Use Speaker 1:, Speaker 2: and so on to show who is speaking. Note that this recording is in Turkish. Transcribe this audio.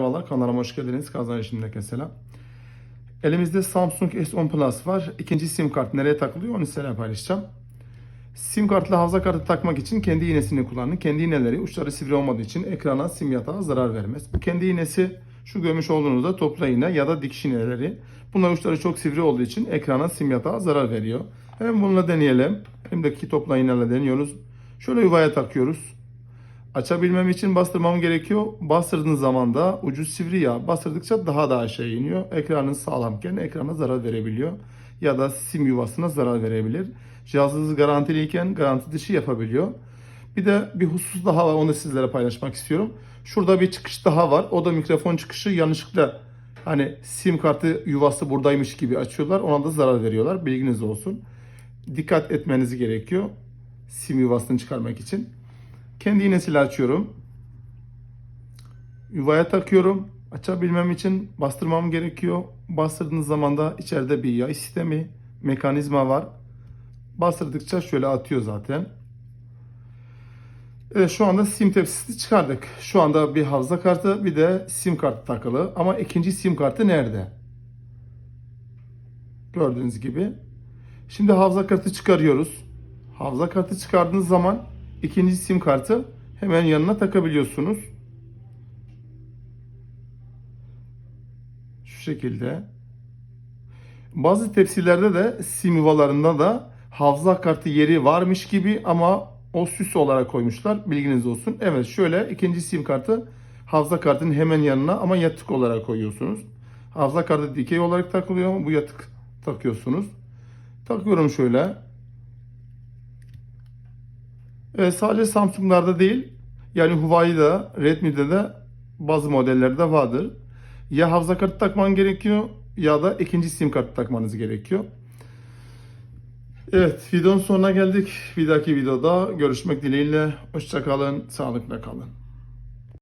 Speaker 1: Merhabalar kanalıma hoş geldiniz. Kazan şimdiden selam. Elimizde Samsung S10 Plus var. İkinci sim kart nereye takılıyor onu size paylaşacağım. Sim kartla hafıza kartı takmak için kendi iğnesini kullanın. Kendi iğneleri uçları sivri olmadığı için ekrana sim yatağı zarar vermez. Bu kendi iğnesi şu görmüş olduğunuzda topla iğne ya da dikiş iğneleri. Bunlar uçları çok sivri olduğu için ekrana sim yatağı zarar veriyor. Hemen bununla deneyelim. Elimdeki topla iğneyle deniyoruz. Şöyle yuvaya takıyoruz. Açabilmem için bastırmam gerekiyor. Bastırdığınız zaman da ucu sivri ya bastırdıkça daha da aşağı iniyor. Ekranın sağlamken ekrana zarar verebiliyor. Ya da sim yuvasına zarar verebilir. Cihazınız garantiliyken garanti dışı yapabiliyor. Bir de bir husus daha var onu sizlere paylaşmak istiyorum. Şurada bir çıkış daha var. O da mikrofon çıkışı yanlışlıkla hani sim kartı yuvası buradaymış gibi açıyorlar. Ona da zarar veriyorlar. Bilginiz olsun. Dikkat etmeniz gerekiyor. Sim yuvasını çıkarmak için. Kendi iğnesiyle açıyorum. Yuvaya takıyorum. Açabilmem için bastırmam gerekiyor. Bastırdığınız zaman da içeride bir yay sistemi, mekanizma var. Bastırdıkça şöyle atıyor zaten. Evet şu anda sim tepsisi çıkardık. Şu anda bir hafıza kartı bir de sim kartı takılı. Ama ikinci sim kartı nerede? Gördüğünüz gibi. Şimdi hafıza kartı çıkarıyoruz. Hafıza kartı çıkardığınız zaman ikinci sim kartı hemen yanına takabiliyorsunuz. Şu şekilde. Bazı tepsilerde de sim yuvalarında da hafıza kartı yeri varmış gibi ama o süs olarak koymuşlar. Bilginiz olsun. Evet şöyle ikinci sim kartı hafıza kartının hemen yanına ama yatık olarak koyuyorsunuz. Hafıza kartı dikey olarak takılıyor ama bu yatık takıyorsunuz. Takıyorum şöyle. E, sadece Samsung'larda değil, yani Huawei'de, Redmi'de de bazı modellerde vardır. Ya hafıza kartı takman gerekiyor ya da ikinci sim kartı takmanız gerekiyor. Evet, videonun sonuna geldik. Bir dahaki videoda görüşmek dileğiyle. Hoşçakalın, sağlıkla kalın.